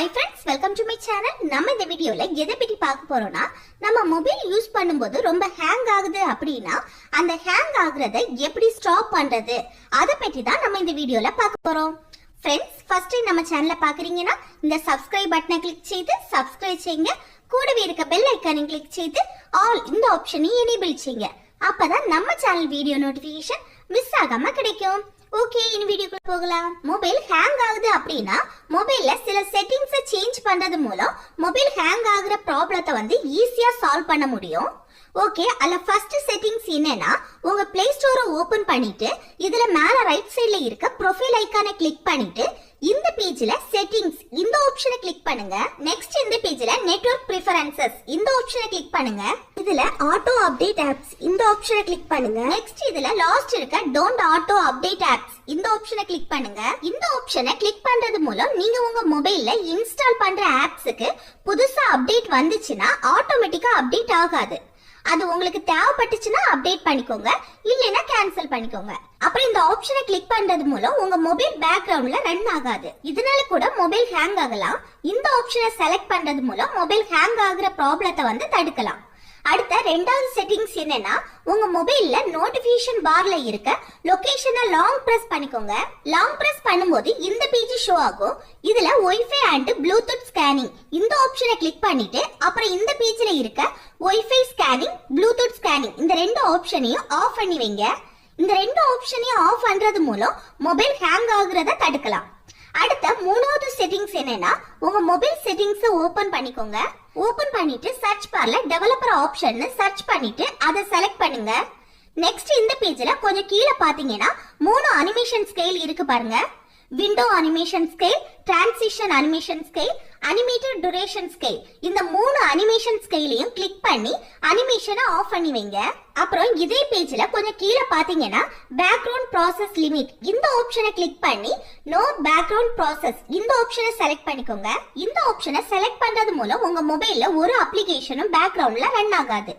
Hi friends welcome to my channel நம்ம இந்த வீடியோவில் எதை பற்றி பார்க்க போகிறோம்னா நம்ம மொபைல் யூஸ் பண்ணும்போது ரொம்ப ஹேங் ஆகுது அப்படின்னா அந்த ஹேங் ஆகுறத எப்படி ஸ்டாப் பண்ணுறது அதை பற்றி தான் நம்ம இந்த வீடியோவில் பார்க்க போறோம். ஃப்ரெண்ட்ஸ் ஃபர்ஸ்ட் நம்ம சேனலை பார்க்குறீங்கன்னா இந்த சப்ஸ்கிரைப் பட்டனை கிளிக் செய்து சப்ஸ்கிரைப் செய்யுங்க. கூடவே இருக்க பெல் ஐக்கானை கிளிக் செய்து ஆல் இந்த ஆப்ஷனையும் எனேபிள் செய்யுங்க. அப்பதான் நம்ம சேனல் வீடியோ நோட்டிபிகேஷன் மிஸ் ஆகாம கிடைக்கும். ஓகே இந்த வீடியோக்குள்ள போகலாம். மொபைல் ஹேங் ஆகுது அப்படின்னா மொபைல்ல சில செட்டிங்ஸை சேஞ்ச் பண்றது மூலம் மொபைல் ஹேங் ஆகுற ப்ராப்ளத்தை வந்து ஈஸியா சால்வ் பண்ண முடியும். ஓகே அல்ல ஃபர்ஸ்ட் செட்டிங்ஸ் என்னன்னா உங்க பிளே ஸ்டோரை ஓபன் பண்ணிட்டு இதுல மேல ரைட் சைடுல இருக்க ப்ரொஃபைல் ஐக்கானை கிளிக் பண்ணிட்டு இந்த பேஜ்ல செட்டிங்ஸ் ஆப்ஷனை கிளிக் பண்ணுங்க. நெக்ஸ்ட் இந்த பேஜ்ல நெட்வொர்க் ப்ரிஃபரன்சஸ் இந்த ஆப்ஷனை கிளிக் பண்ணுங்க. இதுல ஆட்டோ அப்டேட் ஆப்ஸ் இந்த ஆப்ஷனை கிளிக் பண்ணுங்க. நெக்ஸ்ட் இதுல லாஸ்ட் இருக்க டோன்ட் ஆட்டோ அப்டேட் ஆப்ஸ் இந்த ஆப்ஷனை கிளிக் பண்ணுங்க. இந்த ஆப்ஷனை கிளிக் பண்றது மூலம் நீங்க உங்க மொபைல்ல இன்ஸ்டால் பண்ற ஆப்ஸுக்கு புதுசா அப்டேட் வந்துச்சுன்னா ஆட்டோமேட்டிக்கா அப்டேட் ஆகாது. அது உங்களுக்கு தேவைப்பட்டுச்சுன்னா அப்டேட் பண்ணிக்கோங்க. இல்லைன்னா கேன்சல் பண்ணிக்கோங்க. அப்புறம் இந்த ஆப்ஷனை கிளிக் பண்றது மூலம் உங்க மொபைல் பேக்ரவுண்ட்ல ரன் ஆகாது. இதனால கூட மொபைல் ஹேங் ஆகலாம். இந்த ஆப்ஷனை செலக்ட் பண்றது மூலம் மொபைல் ஹேங் ஆகுற ப்ராப்ளத்தை வந்து தடுக்கலாம். அடுத்த ரெண்டாவது செட்டிங்ஸ் என்னன்னா உங்க மொபைல்ல நோட்டிபிகேஷன் பார்ல இருக்க லொகேஷனை லாங் பிரஸ் பண்ணிக்கோங்க. லாங் பிரஸ் பண்ணும்போது இந்த பேஜ் ஷோ ஆகும். இதுல ஒய்ஃபை அண்ட் ப்ளூடூத் ஸ்கேனிங் இந்த ஆப்ஷனை கிளிக் பண்ணிட்டு அப்புறம் இந்த பேஜ்ல இருக்க ஒய்ஃபை ஸ்கேனிங் ப்ளூடூத் ஸ்கேனிங் இந்த ரெண்டு ஆப்ஷனையும் ஆஃப் பண்ணி வைங்க. இந்த ரெண்டு ஆப்ஷனையும் ஆஃப் பண்றது மூலம் மொபைல் ஹேங் ஆகுறத தடுக்கலாம். மூணாவது செட்டிங்ஸ் என்னன்னா உங்க மொபைல் செட்டிங்ஸ் ஓபன் பண்ணிக்கோங்க. ஓபன் பண்ணிட்டு search bar developer option search பண்ணிட்டு அதை செலக்ட் பண்ணுங்க. நெக்ஸ்ட் இந்த பேஜ்ல கொஞ்சம் கீழே பாத்தீங்கன்னா மூணு அனிமேஷன் ஸ்கேல் இருக்கு பாருங்க. Window animation scale transition animation scale animated duration scale இந்த மூணு அனிமேஷன் ஸ்கேலையும் கிளிக் பண்ணி அனிமேஷனை ஆஃப் பண்ணி வைங்க. அப்புறம் இதே பேஜ்ல கொஞ்சம் கீழே பாத்தீங்கன்னா பேக்ரவுண்ட் ப்ராசஸ் லிமிட் இந்த ஆப்ஷனை கிளிக் பண்ணி நோ பேக்ரவுண்ட் ப்ராசஸ் இந்த ஆப்ஷனை செலக்ட் பண்ணிக்கோங்க. இந்த ஆப்ஷனை செலக்ட் பண்றது மூலம் உங்க மொபைல்ல ஒரு அப்ளிகேஷனும் பேக்ரவுண்ட்ல ரன் ஆகாது.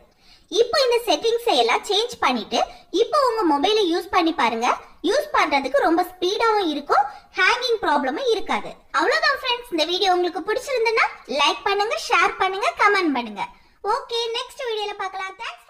இப்போ இந்த செட்டிங்ஸ் எல்லாம் சேஞ்ச் பண்ணிட்டு இப்போ உங்க மொபைலை யூஸ் பண்ணி பாருங்க. யூஸ் பண்றதுக்கு ரொம்ப ஸ்பீடாவும் இருக்கும். ஹேங்கிங் ப்ராப்ளமும் இருக்காது. அவ்வளவுதான் ஃப்ரெண்ட்ஸ் இந்த வீடியோ உங்களுக்கு பிடிச்சிருந்ததுன்னா லைக் பண்ணுங்க ஷேர் பண்ணுங்க கமெண்ட் பண்ணுங்க. ஓகே நெக்ஸ்ட் வீடியோல பார்க்கலாம். தேங்க்ஸ்